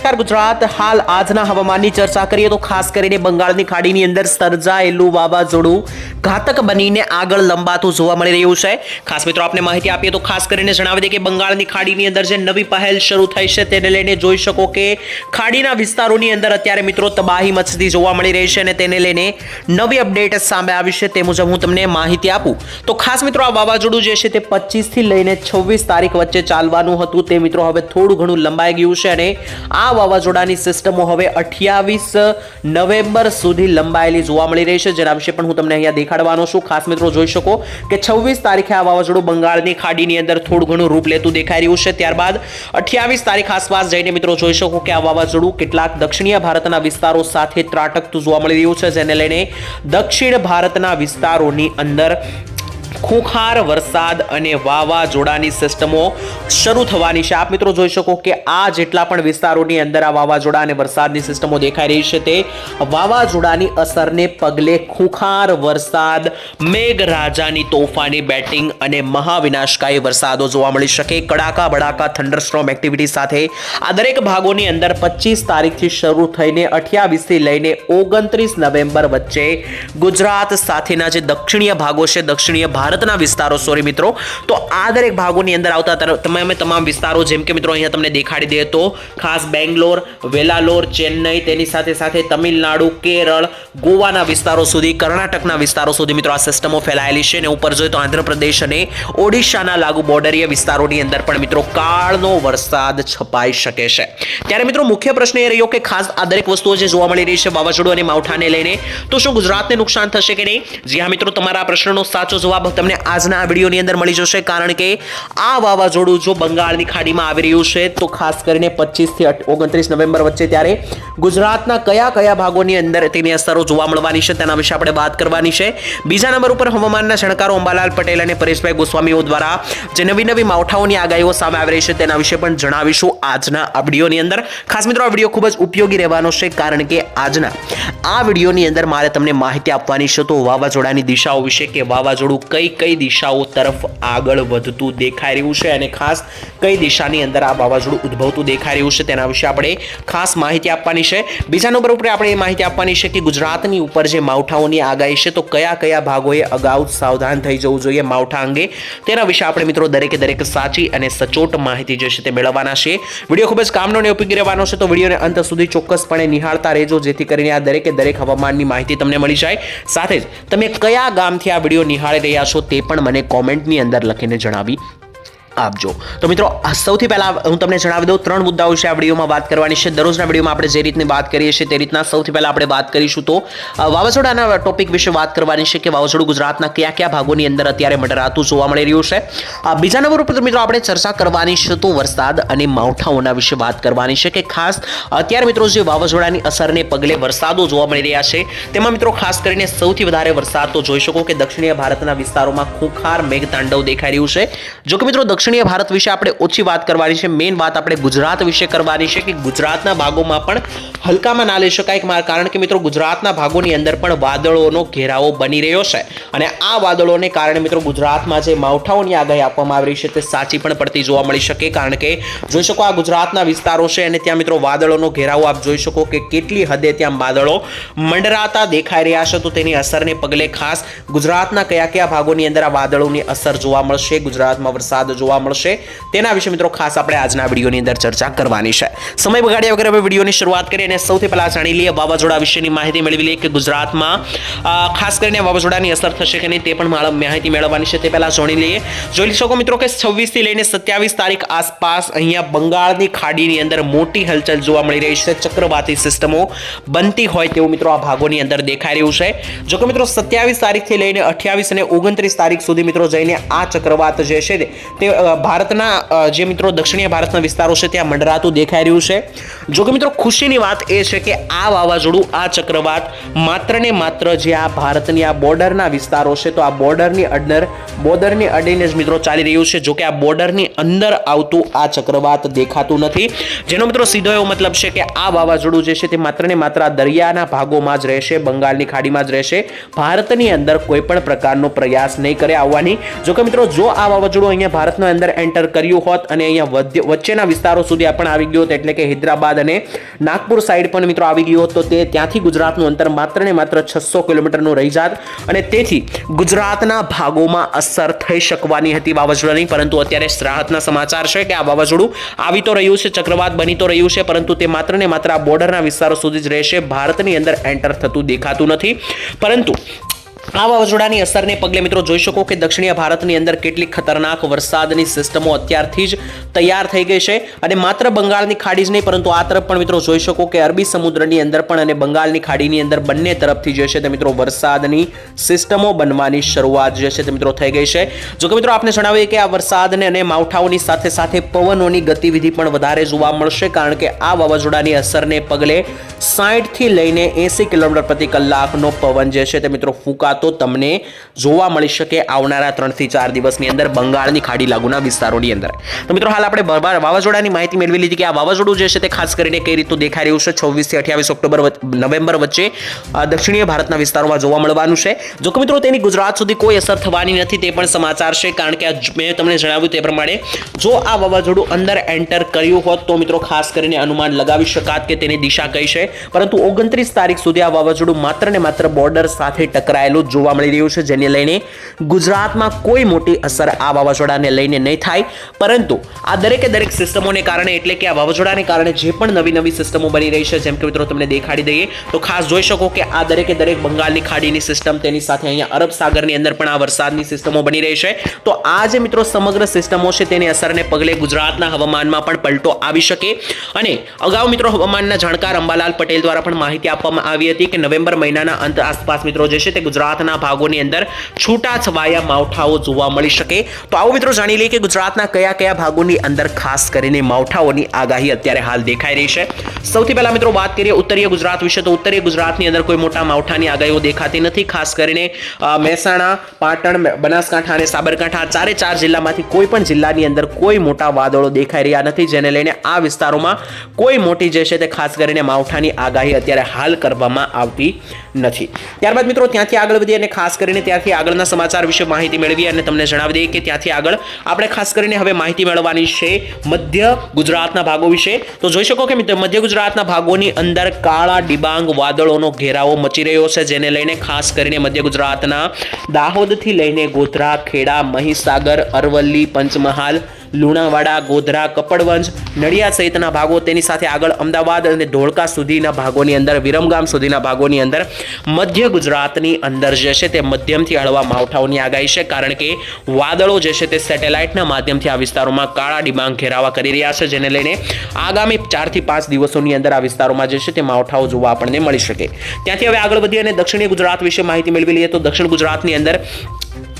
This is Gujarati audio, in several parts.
નમસ્કાર ગુજરાત, હાલ આજના હવામાનની ચર્ચા કરીએ તો ખાસ કરીને બંગાળની ખાડીની અંદર સર્જાયેલું વાવાઝોડું ઘાતક બનીને આગળ લંબાતું જોવા મળી રહ્યું છે. ખાસ મિત્રો, આપને માહિતી આપીએ તો ખાસ કરીને જણાવી દઈએ કે બંગાળની ખાડીની અંદર જે નવી પહેલ શરૂ થઈ છે તેને લઈને જોઈ શકો કે ખાડીના વિસ્તારોની અંદર અત્યારે મિત્રો તબાહી મચતી જોવા મળી રહી છે અને તેને લઈને નવી અપડેટ સામે આવી છે તે મુજબ હું તમને માહિતી આપું. તો ખાસ મિત્રો, આ વાવાઝોડું જે છે તે પચીસથી લઈને છવ્વીસ તારીખ વચ્ચે ચાલવાનું હતું તે મિત્રો હવે થોડું ઘણું લંબાઈ ગયું છે અને આ વાવાઝોડાની સિસ્ટમો હવે અઠ્યાવીસ નવેમ્બર સુધી લંબાયેલી જોવા મળી રહી છે. જેના વિશે પણ હું તમને અહીંયા દેખાડવાનો છું. ખાસ મિત્રો જોઈ શકો કે છવ્વીસ તારીખે આ વાવાઝોડું બંગાળની ખાડીની અંદર થોડું ઘણું રૂપ લેતું દેખાઈ રહ્યું છે. ત્યારબાદ અઠ્યાવીસ તારીખ આસપાસ જઈને મિત્રો જોઈ શકો કે આ વાવાઝોડું કેટલાક દક્ષિણીય ભારતના વિસ્તારો સાથે ત્રાટકતું જોવા મળી રહ્યું છે. જેને લઈને દક્ષિણ ભારતના વિસ્તારોની અંદર ખૂંખાર વરસાદ અને વાવાઝોડાની સિસ્ટમો શરૂ થવાની છે. આપ મિત્રો જોઈ શકો કે આ જેટલા પણ વિસ્તારોની અંદર આ વાવાઝોડા અને વરસાદની સિસ્ટમો દેખાઈ રહી છે તે વાવાઝોડાની અસરને પગલે ખુખાર વરસાદ, મેઘરાજાની તોફાની બેટિંગ અને મહાવિનાશકારી વરસાદો જોવા મળી શકે. કડાકા બડાકા થંડરસ્ટ્રોમ એક્ટિવિટી સાથે આ દરેક ભાગોની અંદર પચીસ તારીખથી શરૂ થઈને અઠ્યાવીસથી લઈને ઓગણત્રીસ નવેમ્બર વચ્ચે ગુજરાત સાથેના જે દક્ષિણીય ભાગો છે, દક્ષિણીય ભારતના વિસ્તારો સોરી મિત્રો. તો આ દરેક ભાગોની અંદર આવતા તમે તમામે વિસ્તારો, જેમ કે મિત્રો અહીંયા તમને દેખાડી દે તો, ખાસ બેંગ્લોર, વેલાલોર, ચેન્નઈ, તેની સાથે સાથે તમિલનાડુ, કેરળ, ગોવાના વિસ્તારો સુધી, કર્ણાટકના વિસ્તારો સુધી મિત્રો આ સિસ્ટમો ફેલાયેલી છે. અને ઉપર જોઈએ તો આંધ્રપ્રદેશ અને ઓડિશાના લાગુ બોર્ડરીય વિસ્તારોની અંદર પણ મિત્રો કાળનો વરસાદ છપાઈ શકે છે. ત્યારે મિત્રો મુખ્ય પ્રશ્ન એ રહ્યો કે ખાસ આ દરેક વસ્તુઓ જે જોવા મળી રહી છે વાવાઝોડું અને માવઠાને લઈને, તો શું ગુજરાતને નુકસાન થશે કે નહીં? જી હા મિત્રો, તમારા આ પ્રશ્નનો સાચો જવાબ તમને આજના આ વિડીયોની અંદર મળી જશે, કારણ કે આ વાવાઝોડું જો બંગાળની ખાડીમાં આવી રહ્યું છે, તો ખાસ કરીને 25 થી ઓગણત્રીસ નવેમ્બર વચ્ચે ત્યારે ગુજરાતના કયા કયા ભાગોની અંદર તેની અસરો જોવા મળવાની છે, તેના વિશે આપણે વાત કરવાની છે. બીજા નંબર ઉપર હવામાનના જાણકારો અંબાલાલ પટેલ અને પરેશભાઈ ગોસ્વામીઓ દ્વારા જે નવી નવી માવઠાઓની આગાહીઓ સામે આવી રહી છે, તેના વિશે પણ જણાવીશું આજના આ વિડીયોની અંદર. ખાસ મિત્રો, આ વીડિયો ખૂબ જ ઉપયોગી રહેવાનો છે, કારણ કે આજના આ વિડીયોની અંદર મારે તમને માહિતી આપવાની છે, તો વાવાઝોડાની દિશાઓ વિશે કે વાવાઝોડું કઈ કઈ કઈ દિશાઓ તરફ આગળ વધતું દેખાઈ રહ્યું છે અને ખાસ કઈ દિશાની અંદર આ વાવાઝોડું ઉદ્ભવતું દેખાઈ રહ્યું છે તેના વિશે આપણે ખાસ માહિતી આપવાની છે. બીજા નંબર ઉપર આપણે એ માહિતી આપવાની છે કે ગુજરાતની ઉપર જે માવઠાઓની આગાહી છે તો કયા કયા ભાગોએ અગાઉ સાવધાન થઈ જવું જોઈએ માવઠા અંગે? તેના વિશે આપણે મિત્રો દરેકે દરેક સાચી અને સચોટ માહિતી જે છે તે મેળવવાના છે. વીડિયો ખૂબ જ કામનો અને ઉપયોગી રહેવાનો છે તો વિડીયોને અંત સુધી ચોક્કસપણે નિહાળતા રહેજો, જેથી કરીને આ દરેકે દરેક હવામાનની માહિતી તમને મળી જાય. સાથે જ તમે કયા ગામથી આ વીડિયો નિહાળી રહ્યા છો તે પણ મને કોમેન્ટની અંદર લખીને જણાવી. આપજો. તો મિત્રો, આ સૌથી પહેલા હું તમને જણાવી દઉં, ત્રણ મુદ્દાઓ છે આ વિડીયોમાં વાત કરવાની છે. દરરોજના વિડીયોમાં આપણે જે રીતની વાત કરીએ છીએ તે રીતના સૌથી પહેલા આપણે વાત કરીશું તો વાવાઝોડાના ટોપિક વિશે વાત કરવાની છે કે વાવાઝોડું ગુજરાતના કયા કયા ભાગોની અંદર અત્યારે મંડરાતું જોવા મળી રહ્યું છે. બીજા નંબર ઉપર મિત્રો આપણે ચર્ચા કરવાની છે તો વરસાદ અને માવઠાઓના વિશે વાત કરવાની છે કે ખાસ અત્યારે મિત્રો જે વાવાઝોડાની અસરને પગલે વરસાદો જોવા મળી રહ્યા છે, તેમાં મિત્રો ખાસ કરીને સૌથી વધારે વરસાદ તો જોઈ શકો કે દક્ષિણીય ભારતના વિસ્તારોમાં ખૂંખાર મેઘતાંડવ દેખાઈ રહ્યું છે. જો કે મિત્રો દક્ષિણીય ભારત વિશે આપણે ઓછી વાત કરવાની છે. મેઇન વાત આપણે ગુજરાત વિશે કરવાની છે કે ગુજરાતના ભાગોમાં પણ હલકામાં ના લઈ શકાય. કારણ કે મિત્રો ગુજરાતના ભાગોની અંદર પણ વાદળોનો ઘેરાવો બની રહ્યો છે. અને આ વાદળોને કારણે મિત્રો ગુજરાતમાં જે માવઠાઓની આગાહી આપવામાં આવી રહી છે તે સાચી પણ પડતી જોવા મળી શકે. કારણ કે જોઈ શકો આ ગુજરાતના વિસ્તારો છે અને ત્યાં મિત્રો વાદળોનો ઘેરાવો આપ જોઈ શકો કે કેટલી હદે ત્યાં વાદળો મંડરાતા દેખાઈ રહ્યા છે. તો તેની અસરને પગલે ખાસ ગુજરાતના કયા કયા ભાગોની અંદર આ વાદળોની અસર જોવા મળશે? ગુજરાતમાં વરસાદ જોવા મળશે. તેના વિશે મિત્રો ખાસ આપણે આજના વિડીયોની અંદર ચર્ચા કરવાની છે. સમય બગાડ્યા વગર હવે વિડીયોની શરૂઆત કરીએ અને સૌથી પહેલા જાણી લઈએ વાવાઝોડા વિશેની માહિતી મેળવી લઈએ કે ગુજરાતમાં ખાસ કરીને વાવાઝોડાની અસર થશે કે નહીં તે પણ માહિતી મેળવવાની છે. તે પહેલાં જાણી લઈએ. જોઈ શકો મિત્રો કે છવ્વીસથી લઈને સત્યાવીસ તારીખ આસપાસ અહીંયા બંગાળની ખાડીની અંદર મોટી હલચલ જોવા મળી રહી છે. ચક્રવાતી સિસ્ટમો બનતી હોય તેવું મિત્રો આ ભાગોની અંદર દેખાઈ રહ્યું છે. જો કે મિત્રો સત્યાવીસ તારીખથી લઈને અઠ્યાવીસ અને ઓગણત્રીસ તારીખ સુધી મિત્રો જઈને આ ચક્રવાત જે છે તે- ભારતના જે મિત્રો દક્ષિણીય ભારતના વિસ્તારો છે, ત્યાં મંડરાતું દેખાઈ રહ્યું છે. જો કે મિત્રો, ખુશીની વાત એ છે કે આ વાવાઝોડું, આ ચક્રવાત માત્ર ને માત્ર જે આ ભારતની આ બોર્ડરના વિસ્તારો છે, તો આ બોર્ડરની અંદર, બોર્ડરની અડીને જ મિત્રો ચાલી રહ્યું છે, જો કે આ બોર્ડરની અંદર આવતું આ ચક્રવાત દેખાતું નથી. જેનો મિત્રો સીધો એવો મતલબ છે કે આ વાવાઝોડું જે છે, તે માત્ર ને માત્ર દરિયાના ભાગોમાં જ રહેશે, બંગાળની ખાડીમાં જ રહેશે. ભારતની અંદર કોઈ પણ પ્રકારનો પ્રયાસ નહીં કરે આવવાની. જો કે મિત્રો, જો આ વાવાઝોડું અહીંયા ભારતના અંદર એન્ટર કર્યું હોત અને અહીંયા વચ્ચેના વિસ્તારો સુધી પણ આવી ગયો હોત, એટલે કે હૈદરાબાદ અને નાગપુર સાઈડ પણ મિત્રો આવી ગયો હોત, તો તે ત્યાંથી ગુજરાતનું અંતર માત્ર ને માત્ર છસો કિલોમીટરનું રહી જાત અને તેથી ગુજરાતના ભાગોમાં અસર થઈ શકવાની હતી વાવાઝોડાની પરંતુ અત્યારે રાહતના સમાચાર છે કે આ વાવાઝોડું આવી તો રહ્યું છે, ચક્રવાત બની તો રહ્યું છે, પરંતુ તે માત્ર ને માત્ર આ બોર્ડરના વિસ્તારો સુધી જ રહેશે, ભારતની અંદર એન્ટર થતું દેખાતું નથી. પરંતુ આ વાવાઝોડાની અસરને પગલે મિત્રો જોઈ શકો કે દક્ષિણીય ભારતની અંદર કેટલીક ખતરનાક વરસાદની સિસ્ટમો અત્યારથી જ તૈયાર થઈ ગઈ છે અને માત્ર બંગાળની ખાડી જ નહીં, પરંતુ આ તરફ પણ મિત્રો જોઈ શકો કે અરબી સમુદ્રની અંદર પણ અને બંગાળની ખાડીની અંદર બંને તરફથી જે છે તે મિત્રો વરસાદની સિસ્ટમો બનવાની શરૂઆત જે છે તે મિત્રો થઈ ગઈ છે. જો કે મિત્રો આપને જણાવીએ કે આ વરસાદને અને માવઠાઓની સાથે સાથે પવનોની ગતિવિધિ પણ વધારે જોવા મળશે, કારણ કે આ વાવાઝોડાની અસરને પગલે સાઠથી લઈને એંસી કિલોમીટર પ્રતિ કલાકનો પવન જે છે તે મિત્રો ફૂંકાતો તમને જોવા મળી શકે આવનારા ત્રણથી ચાર દિવસની અંદર બંગાળની ખાડી લાગુના વિસ્તારોની અંદર. તો મિત્રો, હાલ આપણે વાવાઝોડાની માહિતી મેળવી લીધી કે આ વાવાઝોડું જે છે તે ખાસ કરીને કઈ રીતનું દેખાઈ રહ્યું છે? છવ્વીસથી અઠ્યાવીસ ઓક્ટોબર નવેમ્બર વચ્ચે દક્ષિણીય ભારતના વિસ્તારોમાં જોવા મળવાનું છે. જો કે મિત્રો, તેની ગુજરાત સુધી કોઈ અસર થવાની નથી, તે પણ સમાચાર છે. કારણ કે મેં તમને જણાવ્યું તે પ્રમાણે, જો આ વાવાઝોડું અંદર એન્ટર કર્યું હોત, તો મિત્રો, ખાસ કરીને અનુમાન લગાવી શકાત કે તેની દિશા કઈ છે. પરંતુ ઓગણત્રીસ તારીખ સુધી આ વાવાઝોડું માત્ર ને માત્ર બોર્ડર સાથે ટકરાયેલું જોવા મળી રહ્યું છે, જેને લઈને ગુજરાતમાં કોઈ મોટી અસર આ વાવાઝોડાને લઈને નહીં થાય. પરંતુ આ દરેકે દરેક સિસ્ટમોને કારણે, એટલે કે આ વાવાઝોડાને કારણે જે પણ નવી નવી સિસ્ટમો બની રહી છે, જેમ કે મિત્રો તમને દેખાડી દઈએ, તો ખાસ જોઈ શકો કે આ દરેકે દરેક બંગાળની ખાડીની સિસ્ટમ, તેની સાથે અહીંયા અરબ સાગરની અંદર પણ આ વરસાદની સિસ્ટમો બની રહી છે. તો આ જે મિત્રો સમગ્ર સિસ્ટમો છે, તેની અસરને પગલે ગુજરાતના હવામાનમાં પણ પલટો આવી શકે. અને અગાઉ મિત્રો હવામાનના જાણકાર અંબાલાલ પટેલ દ્વારા પણ માહિતી આપવામાં આવી હતી કે નવેમ્બર મહિનાના અંત આસપાસ મિત્રો જે છે, તે ગુજરાતના ભાગોની અંદર છૂટા છવાયા માવઠાઓ જોવા મળી શકે. તો આવો મિત્રો જાણી લઈએ કે ગુજરાતના કયા કયા ભાગોની અંદર ખાસ કરીને માવઠાઓની આગાહી અત્યારે હાલ દેખાઈ રહી છે. સૌથી પહેલા મિત્રો વાત કરીએ ઉત્તરીય ગુજરાત વિશે. તો ઉત્તરીય ગુજરાતની અંદર કોઈ મોટા માવઠાની આગાહીઓ દેખાતી નથી. ખાસ કરીને મહેસાણા, પાટણ બનાસકાંઠા અને સાબરકાંઠા ચારે ચાર જિલ્લામાંથી કોઈ પણ જિલ્લાની અંદર કોઈ મોટા વાદળો દેખાઈ રહ્યા નથી. જેને લઈને આ વિસ્તારોમાં કોઈ મોટી જે છે તે ખાસ કરીને માવઠાની આગાહી અત્યારે હાલ કરવામાં આવતી નથી. ત્યારબાદ મિત્રો, ત્યાંથી આગળ વધીએ અને ખાસ કરીને ત્યાંથી આગળના સમાચાર વિશે માહિતી મેળવી અને તમને જણાવી દઈએ કે ત્યાંથી આગળ આપણે ખાસ કરીને હવે માહિતી મેળવવાની છે મધ્ય ગુજરાતના ભાગો વિશે. તો જોઈ શકો કે મિત્રો, મધ્ય ગુજરાતના ભાગોની અંદર કાળા ડિબાંગ વાદળોનો ઘેરાવો મચી રહ્યો છે, જેને લઈને ખાસ કરીને મધ્ય ગુજરાતના દાહોદથી લઈને ગોધરા, ખેડા, મહીસાગર, અરવલ્લી, પંચમહાલ લુણાવાડા, ગોધરા, કપડવંજ, નડિયાદ સહિતના ભાગો તેની સાથે આગળ અમદાવાદ અને ધોળકા સુધીના ભાગોની અંદર, વિરમગામ સુધીના ભાગોની અંદર મધ્ય ગુજરાતની અંદર જે છે તે મધ્યમથી હળવા માવઠાઓની આગાહી છે. કારણ કે વાદળો જે છે તે સેટેલાઇટના માધ્યમથી આ વિસ્તારોમાં કાળા ડિબાંગ ઘેરાવા કરી રહ્યા છે, જેને લઈને આગામી ચારથી પાંચ દિવસોની અંદર આ વિસ્તારોમાં જે છે તે માવઠાઓ જોવા આપણને મળી શકે. ત્યાંથી હવે આગળ વધી અને દક્ષિણીય ગુજરાત વિશે માહિતી મેળવી લઈએ તો દક્ષિણ ગુજરાતની અંદર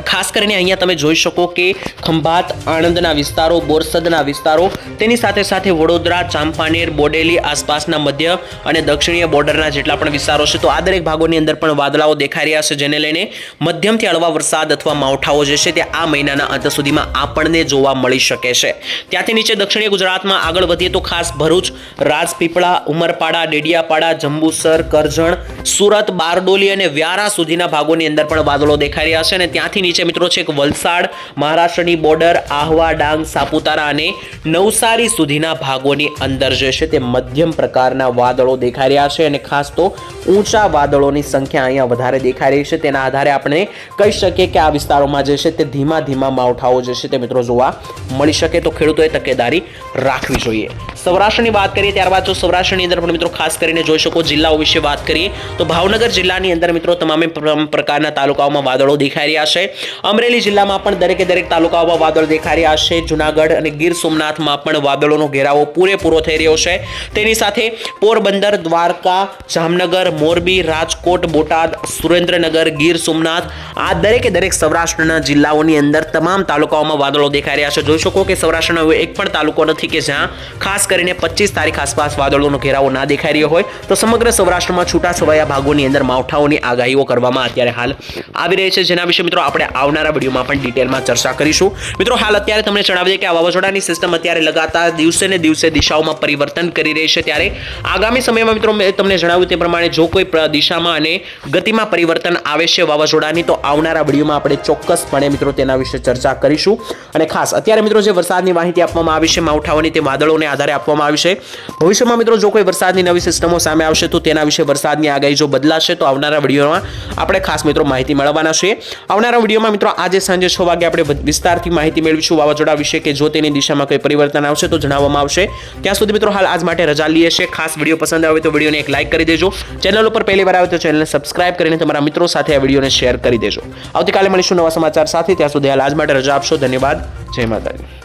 ખાસ કરીને અહીંયા તમે જોઈ શકો કે ખંભાત આણંદના વિસ્તારો, બોરસદના વિસ્તારો, તેની સાથે સાથે વડોદરા, ચાંપાનેર, બોડેલી આસપાસના મધ્ય અને દક્ષિણીય બોર્ડરના જેટલા પણ વિસ્તારો છે. તો આ દરેક ભાગોની અંદર પણ વાદળાઓ દેખાઈ રહ્યા છે, જેને લઈને મધ્યમથી હળવા વરસાદ અથવા માવઠાઓ જે છે તે આ મહિનાના અંત સુધીમાં આપણને જોવા મળી શકે છે. ત્યાંથી નીચે દક્ષિણીય ગુજરાતમાં આગળ વધીએ તો ખાસ ભરૂચ, રાજપીપળા, ઉમરપાડા, ડેડિયાપાડા, જંબુસર, કરજણ, સુરત, બારડોલી અને વ્યારા સુધીના ભાગોની અંદર પણ વાદળો દેખાઈ રહ્યા છે અને ત્યાંથી નીચે મિત્રો છે વલસાડ, મહારાષ્ટ્રની બોર્ડર આહવા, ડાંગ, સાપુતારા અને નવસારી સુધીના ભાગોની અંદર જે છે તે મધ્યમ પ્રકારના વાદળો દેખાઈ રહ્યા છે અને ખાસ તો ઊંચા વાદળોની સંખ્યા અહીંયા વધારે દેખાઈ રહી છે. તેના આધારે આપણે કહી શકીએ કે આ વિસ્તારોમાં જે છે તે ધીમા ધીમા માવઠાઓ જે છે તે મિત્રો જોવા મળી શકે. તો ખેડૂતોએ તકેદારી રાખવી જોઈએ. સૌરાષ્ટ્રની વાત કરીએ ત્યારબાદ જો સૌરાષ્ટ્રની અંદર પણ મિત્રો ખાસ કરીને જોઈ શકો જિલ્લાઓ વિશે વાત કરીએ તો ભાવનગર જિલ્લાની અંદર મિત્રો તમામે પ્ર- પ્રકારના તાલુકાઓમાં વાદળો દેખાઈ રહ્યા છે. અમરેલી જિલ્લામાં પણ દરેકે દરેક તાલુકાઓમાં વાદળ દેખાઈ રહ્યા છે. જુનાગઢ અને ગીર સોમનાથમાં પણ વાદળોનો ઘેરાવો પૂરેપૂરો થઈ રહ્યો છે. તેની સાથે પોરબંદર, દ્વારકા, જામનગર, મોરબી, રાજકોટ, બોટાદ, સુરેન્દ્રનગર, ગીર સોમનાથ આ દરેકે દરેક સૌરાષ્ટ્રના જિલ્લાઓની અંદર તમામ તાલુકાઓમાં વાદળો દેખાઈ રહ્યા છે. જોઈ શકો કે સૌરાષ્ટ્રનો એક પણ તાલુકો નથી કે જ્યાં ખાસ કરીને પચીસ તારીખ આસપાસ વાદળોનો ઘેરાવો ના દેખાઈ રહ્યો હોય. તો સમગ્ર સૌરાષ્ટ્રમાં છૂટાછવાયા ભાગોની અંદર માવઠાઓની આગાહીઓ કરવામાં અત્યારે હાલ આવી રહી છે. જેના વિશે મિત્રો આપણે આવનારા વિડીયોમાં પણ ડિટેલમાં ચર્ચા કરીશું. મિત્રો, હાલ અત્યારે તમને જણાવી દઈએ કે આ વાવાઝોડાની સિસ્ટમ અત્યારે લગાતાર દિવસે ને દિવસે દિશાઓમાં પરિવર્તન કરી રહી છે. ત્યારે આગામી સમયમાં મિત્રો, મેં તમને જણાવ્યું તે પ્રમાણે જો કોઈ દિશામાં અને ગતિમાં પરિવર્તન આવે છે વાવાઝોડાની, તો આવનારા વિડીયોમાં આપણે ચોક્કસપણે મિત્રો તેના વિશે ચર્ચા કરીશું. અને ખાસ, અત્યારે મિત્રો જે વરસાદની માહિતી આપવામાં આવી છે, માવઠાઓની તે વાદળોને આધારે આપવામાં આવી છે. ભવિષ્યમાં મિત્રો, જો કોઈ વરસાદની નવી સિસ્ટમો સામે આવશે, તો તેના વિશે વરસાદની આગાહી જો બદલાશે, તો આવનારા વિડીયોમાં આપણે ખાસ મિત્રો માહિતી મેળવવાના છે આવનારા વિડીયોમાં મિત્રો આજે સાંજે છ વાગે આપણે વિસ્તારથી માહિતી મેળવીશું વાવાઝોડા વિશે કે જો તેની દિશામાં કોઈ પરિવર્તન આવશે તો જણાવવામાં આવશે. ત્યાં સુધી મિત્રો હાલ આજ માટે રજા લઈએ છે ખાસ વીડિયો પસંદ આવે તો વિડીયોને એક લાઇક કરી દેજો. ચેનલ ઉપર પહેલી વાર આવે તો ચેનલને સબસ્ક્રાઇબ કરીને તમારા મિત્રો સાથે આ વિડીયોને શેર કરી દેજો. આવતીકાલે મળીશું નવા સમાચાર સાથે. ત્યાં સુધી હાલ આજ માટે રજા આપશો. ધન્યવાદ. જય માતાજી.